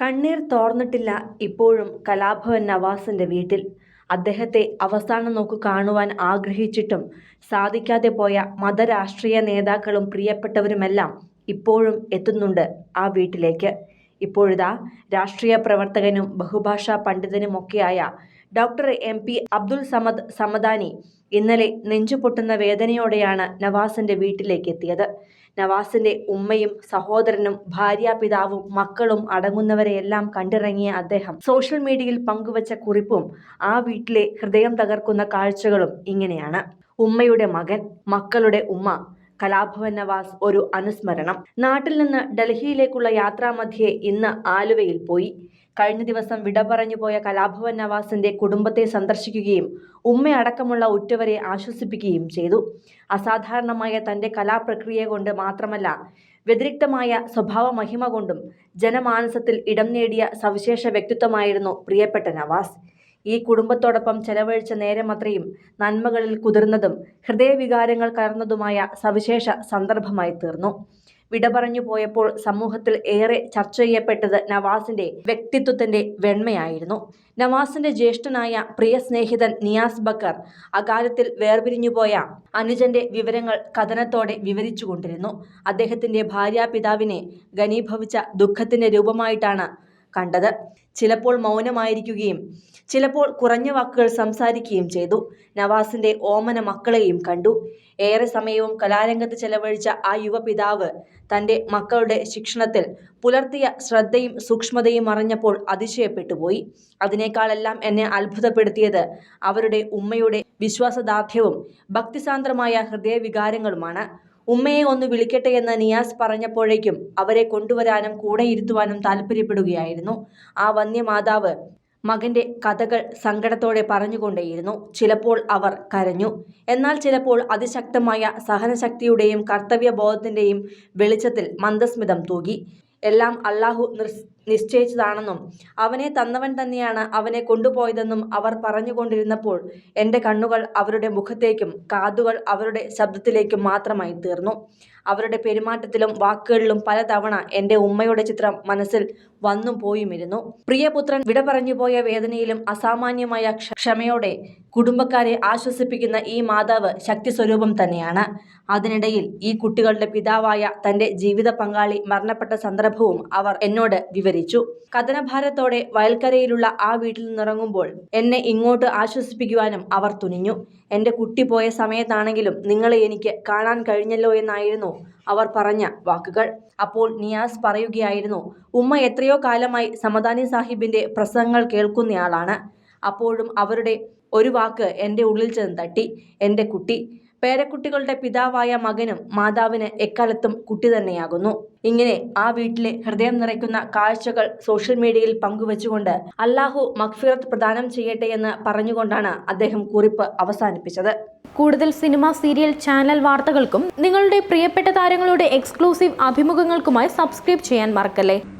കണ്ണീർ തോർന്നിട്ടില്ല ഇപ്പോഴും കലാഭവൻ നവാസിന്റെ വീട്ടിൽ. അദ്ദേഹത്തെ അവസാനം നോക്കു കാണുവാൻ ആഗ്രഹിച്ചിട്ടും സാധിക്കാതെ പോയ മതരാഷ്ട്രീയ നേതാക്കളും പ്രിയപ്പെട്ടവരുമെല്ലാം ഇപ്പോഴും എത്തുന്നുണ്ട് ആ വീട്ടിലേക്ക്. ഇപ്പോഴിതാ രാഷ്ട്രീയ പ്രവർത്തകനും ബഹുഭാഷാ പണ്ഡിതനുമൊക്കെയായ doctor M P Abdul Samad Samadani ഇന്നലെ നെഞ്ചുപൊട്ടുന്ന വേദനയോടെയാണ് നവാസിന്റെ വീട്ടിലേക്ക് എത്തിയത് നവാസിന്റെ ഉമ്മയും സഹോദരനും ഭാര്യ പിതാവും മക്കളും അടങ്ങുന്നവരെയെല്ലാം കണ്ടിറങ്ങിയ അദ്ദേഹം സോഷ്യൽ മീഡിയയിൽ പങ്കുവച്ച കുറിപ്പും ആ വീട്ടിലെ ഹൃദയം തകർക്കുന്ന കാഴ്ചകളും ഇങ്ങനെയാണ്. ഉമ്മയുടെ മകൻ മക്കളുടെ ഉമ്മ കലാഭവൻ നവാസ് ഒരു അനുസ്മരണം. നാട്ടിൽ നിന്ന് ഡൽഹിയിലേക്കുള്ള യാത്രാമധ്യേ ഇന്ന് ആലുവയിൽ പോയി. കഴിഞ്ഞ ദിവസം വിട പറഞ്ഞു പോയ കലാഭവൻ നവാസിന്റെ കുടുംബത്തെ സന്ദർശിക്കുകയും ഉമ്മയടക്കമുള്ള ഉറ്റവരെ ആശ്വസിപ്പിക്കുകയും ചെയ്തു. അസാധാരണമായ തന്റെ കലാപ്രക്രിയ കൊണ്ട് മാത്രമല്ല വ്യതിരിക്തമായ സ്വഭാവ മഹിമ കൊണ്ടും ജനമാനസത്തിൽ ഇടം നേടിയ സവിശേഷ വ്യക്തിത്വമായിരുന്നു പ്രിയപ്പെട്ട നവാസ്. ഈ കുടുംബത്തോടൊപ്പം ചെലവഴിച്ച നേരമത്രയും നന്മകളിൽ കുതിർന്നതും ഹൃദയവികാരങ്ങൾ കലർന്നതുമായ സവിശേഷ സന്ദർഭമായി തീർന്നു. വിട പറഞ്ഞു പോയപ്പോൾ സമൂഹത്തിൽ ഏറെ ചർച്ച ചെയ്യപ്പെട്ടത് നവാസിന്റെ വ്യക്തിത്വത്തിന്റെ വെണ്മയായിരുന്നു. നവാസിന്റെ ജ്യേഷ്ഠനായ പ്രിയ സ്നേഹിതൻ നിയാസ് ബക്കർ അകാലത്തിൽ വേർപിരിഞ്ഞുപോയ അനുജന്റെ വിവരങ്ങൾ കഥനത്തോടെ വിവരിച്ചുകൊണ്ടിരുന്നു. അദ്ദേഹത്തിന്റെ ഭാര്യാപിതാവിനെ ഘനീഭവിച്ച ദുഃഖത്തിന്റെ രൂപമായിട്ടാണ് കണ്ടത്. ചിലപ്പോൾ മൗനമായിരിക്കുകയും ചിലപ്പോൾ കുറഞ്ഞ വാക്കുകൾ സംസാരിക്കുകയും ചെയ്തു. നവാസിന്റെ ഓമന മക്കളെയും കണ്ടു. ഏറെ സമയവും കലാരംഗത്ത് ചെലവഴിച്ച ആ യുവപിതാവ് തന്റെ മക്കളുടെ ശിക്ഷണത്തിൽ പുലർത്തിയ ശ്രദ്ധയും സൂക്ഷ്മതയും അറിഞ്ഞപ്പോൾ അതിശയപ്പെട്ടുപോയി. അതിനേക്കാളെല്ലാം എന്നെ അത്ഭുതപ്പെടുത്തിയത് അവരുടെ ഉമ്മയുടെ വിശ്വാസദാർഢ്യവും ഭക്തിസാന്ദ്രമായ ഹൃദയവികാരങ്ങളുമാണ്. ഉമ്മയെ ഒന്ന് വിളിക്കട്ടെ എന്ന് നിയാസ് പറഞ്ഞപ്പോഴേക്കും അവരെ കൊണ്ടുവരാനും കൂടെ ഇരുത്തുവാനും താല്പര്യപ്പെടുകയായിരുന്നു. ആ വന്യമാതാവ് മകന്റെ കഥകൾ സങ്കടത്തോടെ പറഞ്ഞുകൊണ്ടേയിരുന്നു. ചിലപ്പോൾ അവർ കരഞ്ഞു. എന്നാൽ ചിലപ്പോൾ അതിശക്തമായ സഹനശക്തിയുടെയും കർത്തവ്യബോധത്തിന്റെയും വെളിച്ചത്തിൽ മന്ദസ്മിതം തൂകി. എല്ലാം അള്ളാഹു നിർ- നിശ്ചയിച്ചതാണെന്നും അവനെ തന്നവൻ തന്നെയാണ് അവനെ കൊണ്ടുപോയതെന്നും അവർ പറഞ്ഞുകൊണ്ടിരുന്നപ്പോൾ എന്റെ കണ്ണുകൾ അവരുടെ മുഖത്തേക്കും കാതുകൾ അവരുടെ ശബ്ദത്തിലേക്കും മാത്രമായി തീർന്നു. അവരുടെ പെരുമാറ്റത്തിലും വാക്കുകളിലും പലതവണ എന്റെ ഉമ്മയുടെ ചിത്രം മനസ്സിൽ വന്നും പോയുമിരുന്നു. പ്രിയപുത്രൻ വിട പറഞ്ഞുപോയ വേദനയിലും അസാമാന്യമായ ക്ഷമയോടെ കുടുംബക്കാരെ ആശ്വസിപ്പിക്കുന്ന ഈ മാതാവ് ശക്തി സ്വരൂപം തന്നെയാണ്. അതിനിടയിൽ ഈ കുട്ടികളുടെ പിതാവായ തന്റെ ജീവിത പങ്കാളി മരണപ്പെട്ട സന്ദർഭവും അവർ എന്നോട് വിവരിച്ചു. കഥനഭാരത്തോടെ വയൽക്കരയിലുള്ള ആ വീട്ടിൽ നിന്നിറങ്ങുമ്പോൾ എന്നെ ഇങ്ങോട്ട് ആശ്വസിപ്പിക്കുവാനും അവർ തുനിഞ്ഞു. എന്റെ കുട്ടി പോയ സമയത്താണെങ്കിലും നിങ്ങളെ എനിക്ക് കാണാൻ കഴിഞ്ഞല്ലോ എന്നായിരുന്നു അവർ പറഞ്ഞ വാക്കുകൾ. അപ്പോൾ നിയാസ് പറയുകയായിരുന്നു ഉമ്മ എത്രയോ കാലമായി സമദാനി സാഹിബിന്റെ പ്രസംഗങ്ങൾ കേൾക്കുന്നയാളാണ്. അപ്പോഴും അവരുടെ ഒരു വാക്ക് എന്റെ ഉള്ളിൽ ചെന്ന് തട്ടി. എന്റെ കുട്ടി പേരക്കുട്ടികളുടെ പിതാവായ മകനും മാതാവിന് എക്കാലത്തും കുട്ടി തന്നെയാകുന്നു. ഇങ്ങനെ ആ വീട്ടിലെ ഹൃദയം നിറയ്ക്കുന്ന കാഴ്ചകൾ സോഷ്യൽ മീഡിയയിൽ പങ്കുവച്ചുകൊണ്ട് അല്ലാഹു മഗ്ഫിറത്ത് പ്രദാനം ചെയ്യട്ടെ എന്ന് പറഞ്ഞുകൊണ്ടാണ് അദ്ദേഹം കുറിപ്പ് അവസാനിപ്പിച്ചത്. കൂടുതൽ സിനിമ സീരിയൽ ചാനൽ വാർത്തകൾക്കും നിങ്ങളുടെ പ്രിയപ്പെട്ട താരങ്ങളുടെ എക്സ്ക്ലൂസീവ് അഭിമുഖങ്ങൾക്കുമായി സബ്സ്ക്രൈബ് ചെയ്യാൻ മറക്കല്ലേ?